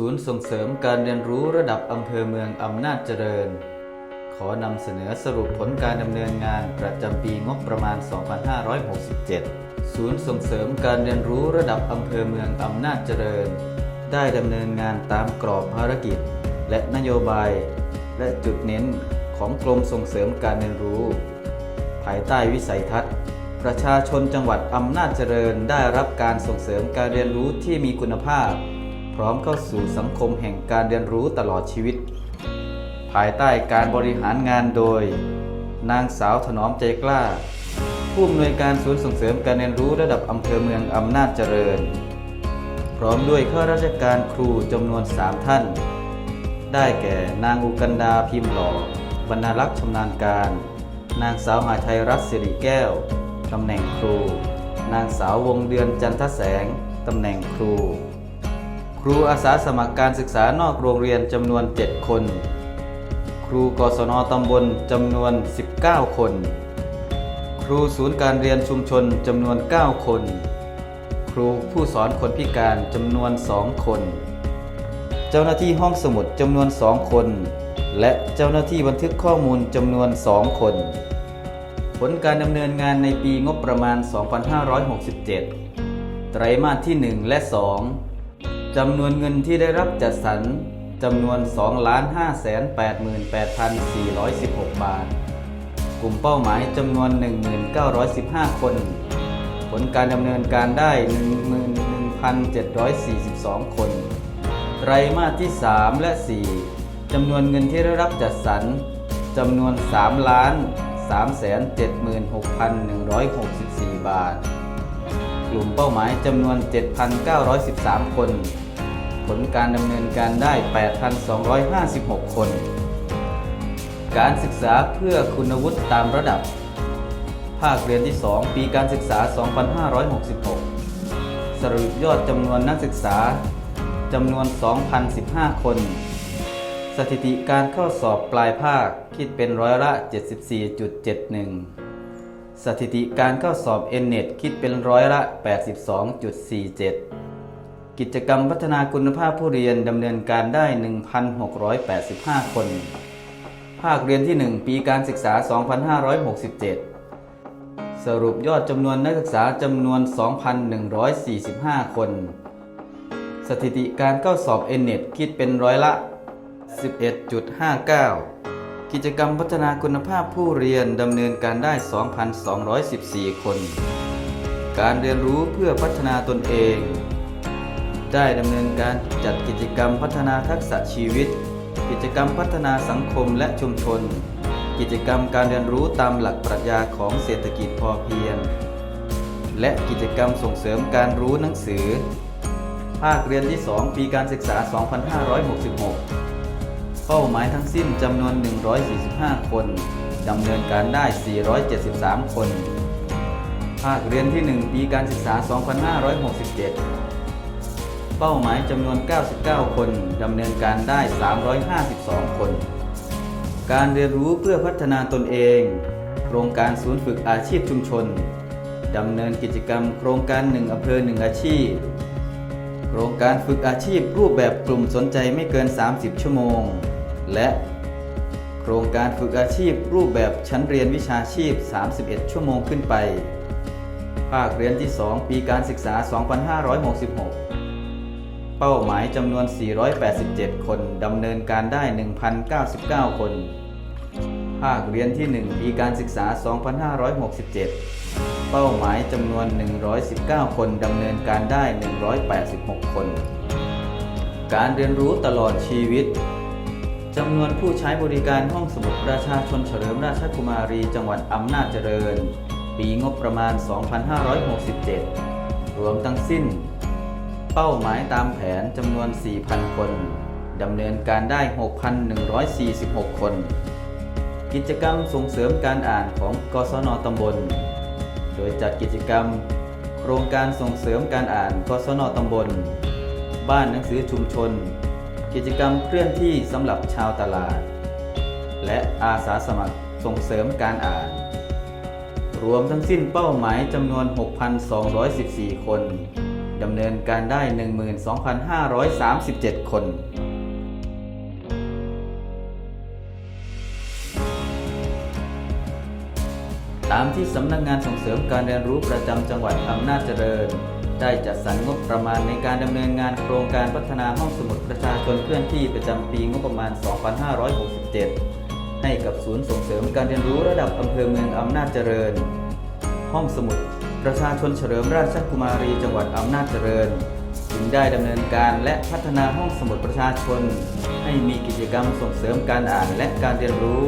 ศูนย์ส่งเสริมการเรียนรู้ระดับอำเภอเมืองอำนาจเจริญ ขอนำเสนอสรุปผลการดำเนินงานประจำปีงบประมาณ 2567 ศูนย์ส่งเสริมการเรียนรู้ระดับอำเภอเมืองอำนาจเจริญ ได้ดำเนินงานตามกรอบภารกิจ และนโยบาย และจุดเน้นของกรมส่งเสริมการเรียนรู้ ภายใต้วิสัยทัศน์ ประชาชนจังหวัดอำนาจเจริญได้รับการส่งเสริมการเรียนรู้ที่มีคุณภาพ พร้อมเข้าสู่สังคมแห่งการเรียนรู้ตลอดชีวิต ภายใต้การบริหารงานโดย นางสาวถนอมใจกล้า ผู้อำนวยการศูนย์ส่งเสริมการเรียนรู้ระดับอำเภอเมืองอำนาจเจริญ พร้อมด้วยข้าราชการครูจำนวนสามท่าน ได้แก่นางอุกันดาพิมพ์หล่อบรรณารักษ์ชำนาญการ นางสาวหาไทยรัตน์สิริแก้วตำแหน่งครู นางสาววงเดือนจันทแสงตำแหน่งครู รูอาสาสมัครการศึกษานอกโรงเรียนจำนวน 7 คน ครูกศนตำบลจำนวน 19 คน ครูศูนย์การเรียนชุมชนจำนวน 9 คน ครูผู้สอนคนพิการจำนวน 2 คน เจ้าหน้าที่ห้องสมุดจำนวน 2 คน และเจ้าหน้าที่บันทึกข้อมูลจำนวน 2 คน ผลการดำเนินงานในปีงบประมาณ 2567 ไตรมาสที่ 1 และ 2 จำนวนเงินที่ได้รับจัดสรรจำนวน 2,588,416 บาท กลุ่มเป้าหมายจำนวน 1,915 คน ผลการดำเนินการได้ 11,742 คน ไตรมาสที่ 3 และ 4 จำนวนเงินที่ได้รับจัดสรรจำนวน 3 ล้าน 376,164 บาท กลุ่มเป้าหมายจำนวน 7,913 คน ผลการดำเนินการได้ 8,256 คน การศึกษาเพื่อคุณวุฒิตามระดับ ภาคเรียนที่ 2 ปีการศึกษา 2566 สรุปยอดจำนวนนักศึกษาจำนวน 2,015 คน สถิติการเข้าสอบปลายภาคคิดเป็นร้อยละ 74.71 สถิติการเข้าสอบ n-net คิดเป็นร้อยละ 82.47 กิจกรรมพัฒนาคุณภาพผู้เรียนดำเนินการได้ 1,685 คน ภาคเรียนที่ 1 ปีการศึกษา 2567 สรุปยอดจำนวนนักศึกษาจำนวน 2,145 คน สถิติการเข้าสอบ n-net คิดเป็นร้อยละ 11.59 กิจกรรมพัฒนาคุณภาพผู้เรียนดำเนินการได้ 2,214 คน การเรียนรู้เพื่อพัฒนาตนเอง ได้ดำเนินการจัดกิจกรรมพัฒนาทักษะชีวิต กิจกรรมพัฒนาสังคมและชุมชน กิจกรรมการเรียนรู้ตามหลักปรัชญาของเศรษฐกิจพอเพียง และกิจกรรมส่งเสริมการรู้หนังสือ ภาคเรียนที่ 2 ปีการศึกษา 2566 เป้าหมายทั้งสิ้นจำนวน 145 คนดำเนินการได้ 473 คน ภาคเรียนที่ 1 ปีการศึกษา 2567 เป้าหมายจำนวน 99 คนดำเนินการได้ 352 คน การเรียนรู้เพื่อพัฒนาตนเอง โครงการศูนย์ฝึกอาชีพชุมชนดำเนินกิจกรรมโครงการ1อำเภอ1อาชีพ โครงการฝึกอาชีพรูปแบบกลุ่มสนใจไม่เกิน 30 ชั่วโมง และโครงการฝึกอาชีพรูปแบบชั้นเรียนวิชาชีพ 31 ชั่วโมงขึ้นไป ภาคเรียนที่ 2 ปีการศึกษา 2566 เป้าหมายจำนวน 487 คนดำเนินการได้ 1,099 คน ภาคเรียนที่ 1 ปีการศึกษา 2567 เป้าหมายจำนวน 119 คนดำเนินการได้ 186 คน การเรียนรู้ตลอดชีวิตจำนวนผู้ใช้บริการห้องสมุดประชาชนเฉลิมราชกุมารีจังหวัดอำนาจเจริญ ปีงบประมาณ 2567 รวมทั้งสิ้น เป้าหมายตามแผนจำนวน 4,000 คนดำเนินการได้ 6,146 คน กิจกรรมส่งเสริมการอ่านของกศนตำบล โดยจัดกิจกรรม โครงการส่งเสริมการอ่านกศนตำบล บ้านหนังสือชุมชน กิจกรรมเคลื่อนที่สำหรับชาวตลาด และอาสาสมัครส่งเสริมการอ่าน รวมทั้งสิ้นเป้าหมายจำนวน 6,214 คน ดำเนินการได้ 12,537 คนตามที่สำนักงานส่งเสริมการเรียนรู้ประจำจังหวัดอำนาจเจริญ ได้จัดสรรงบประมาณในการดำเนินงานโครงการพัฒนาห้องสมุดประชาชนเคลื่อนที่ประจำปีงบประมาณ 2567 ให้กับศูนย์ส่งเสริมการเรียนรู้ระดับอำเภอเมืองอำนาจเจริญ ห้องสมุด ประชาชนเฉลิมราชกุมารีจังหวัดอำนาจเจริญ จึงได้ดำเนินการและพัฒนาห้องสมุดประชาชน ให้มีกิจกรรมส่งเสริมการอ่านและการเรียนรู้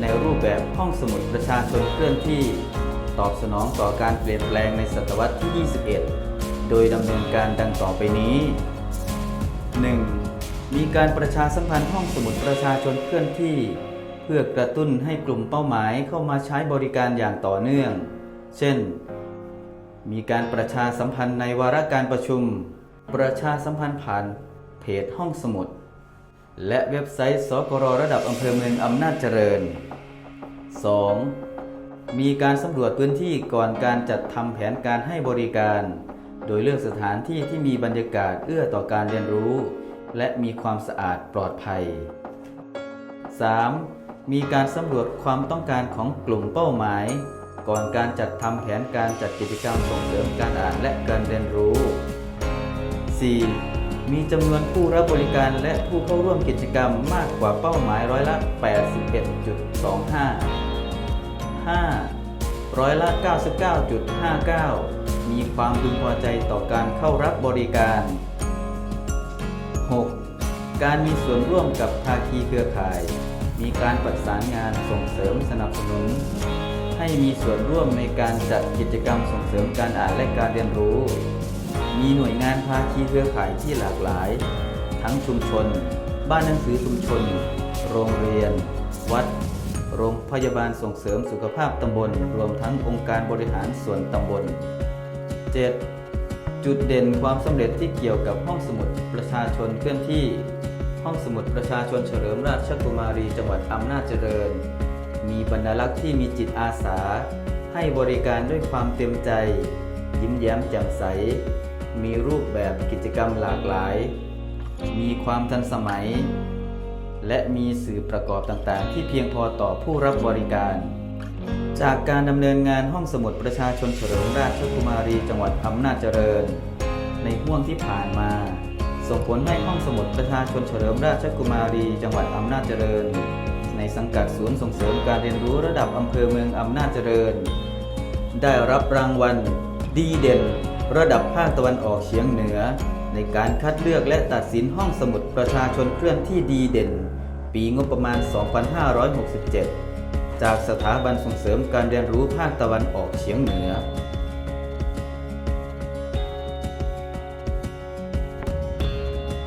ในรูปแบบห้องสมุดประชาชนเคลื่อนที่ ตอบสนองต่อการเปลี่ยนแปลงในศตวรรษที่ 21 โดยดำเนินการดังต่อไปนี้ 1. มีการประชาสัมพันธ์ห้องสมุดประชาชนเคลื่อนที่ เพื่อกระตุ้นให้กลุ่มเป้าหมายเข้ามาใช้บริการอย่างต่อเนื่อง เช่น มีการประชาสัมพันธ์ในวาระการประชุม ประชาสัมพันธ์ผ่านเพจห้องสมุด และเว็บไซต์สกรระดับอำเภอเมืองอำนาจเจริญ 2. มีการสำรวจพื้นที่ก่อนการจัดทำแผนการให้บริการ โดยเลือกสถานที่ที่มีบรรยากาศเอื้อต่อการเรียนรู้ และมีความสะอาดปลอดภัย 3. มีการสำรวจความต้องการของกลุ่มเป้าหมาย ก่อนการจัดทำแผนการจัดกิจกรรมส่งเสริมการอ่านและการเรียนรู้ 4. มีจำนวนผู้รับบริการและผู้เข้าร่วมกิจกรรมมากกว่าเป้าหมายร้อยละ 81.25 5. ร้อยละ 99.59 มีความพึงพอใจต่อการเข้ารับบริการ 6. การมีส่วนร่วมกับภาคีเครือข่าย มีการประสานงานส่งเสริมสนับสนุน ให้มีส่วนร่วมในการจัดกิจกรรมส่งเสริมการอ่านและการเรียนรู้ มีหน่วยงานภาคีเครือข่ายที่หลากหลาย ทั้งชุมชน บ้านหนังสือชุมชน โรงเรียน วัด โรงพยาบาลส่งเสริมสุขภาพตำบล รวมทั้งองค์การบริหารส่วนตำบล 7. จุดเด่นความสำเร็จที่เกี่ยวกับห้องสมุดประชาชนเคลื่อนที่ ห้องสมุดประชาชนเฉลิมราชกุมารีจังหวัดอำนาจเจริญ มีบรรลักษ์ที่มีจิตอาสา ให้บริการด้วยความเต็มใจ ยิ้มแย้มแจ่มใส มีรูปแบบกิจกรรมหลากหลาย มีความทันสมัย และมีสื่อประกอบต่างๆ ที่เพียงพอต่อผู้รับบริการ จากการดำเนินงานห้องสมุดประชาชนเฉลิมราชกุมารีจังหวัดอำนาจเจริญ ในห่วงที่ผ่านมาส่งผลให้ห้องสมุดประชาชนเฉลิมราชกุมารีจังหวัดอำนาจเจริญ ในสังกัดศูนย์ส่งเสริมการเรียนรู้ระดับอำเภอเมืองอำนาจเจริญ ได้รับรางวัลดีเด่น ระดับภาคตะวันออกเฉียงเหนือ ในการคัดเลือกและตัดสินห้องสมุดประชาชนเคลื่อนที่ดีเด่น ปีงบประมาณ 2567 จากสถาบันส่งเสริมการเรียนรู้ภาคตะวันออกเฉียงเหนือ